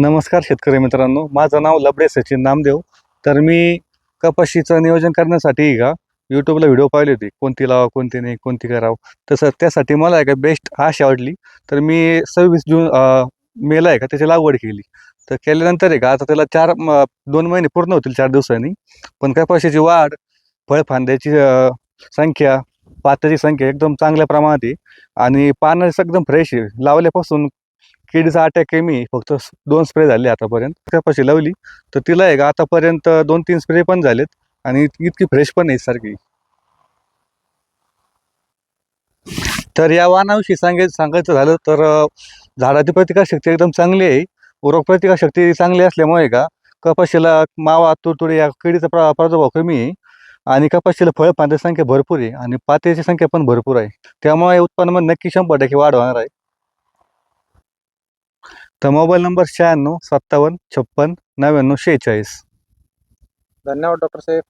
नमस्कार शेतकरी मित्रांनो. माझं नाव लबडे सचिन नामदेव. तर मी कपाशीचं नियोजन करण्यासाठी का यूट्यूबला व्हिडिओ पाहिले होते. कोणती लावा कोणती नाही कोणती करावं. तसं त्यासाठी मला आहे का बेस्ट अशी आवडली तर मी सव्वीस जून मेला आहे का त्याची लागवड केली. तर केल्यानंतर आहे का आता त्याला चार म, दोन महिने पूर्ण होतील चार दिवसांनी. पण कपाशीची वाढ फळफांद्याची संख्या पात्याची संख्या एकदम चांगल्या प्रमाणात आहे. आणि पानं एकदम फ्रेश आहे. लावल्यापासून किडीचा अटॅक कमी आहे. फक्त दोन स्प्रे झाले आतापर्यंत. कपाशी लावली. तर तिला आहे का आतापर्यंत दोन तीन स्प्रे पण झालेत आणि इतकी फ्रेश पण आहे सारखी. तर या वाहनाविषयी सांगायचं सांगायचं झालं तर झाडाची प्रतिकारशक्ती एकदम चांगली आहे. रोग प्रतिकारशक्ती चांगली असल्यामुळे का कपाशीला मावा तुडतुडे या किडीचा प्रा प्रादुर्भाव कमी आहे. आणि कपाशीला फळ पाण्याची संख्या भरपूर आहे. आणि पात्याची संख्या पण भरपूर आहे. त्यामुळे उत्पन्नामध्ये नक्की शंभर टक्के वाढ होणार आहे. तर मोबाईल नंबर शहाण्णव सत्तावन्न छप्पन नव्याण्णव शेहेचाळीस. धन्यवाद डॉक्टर साहेब.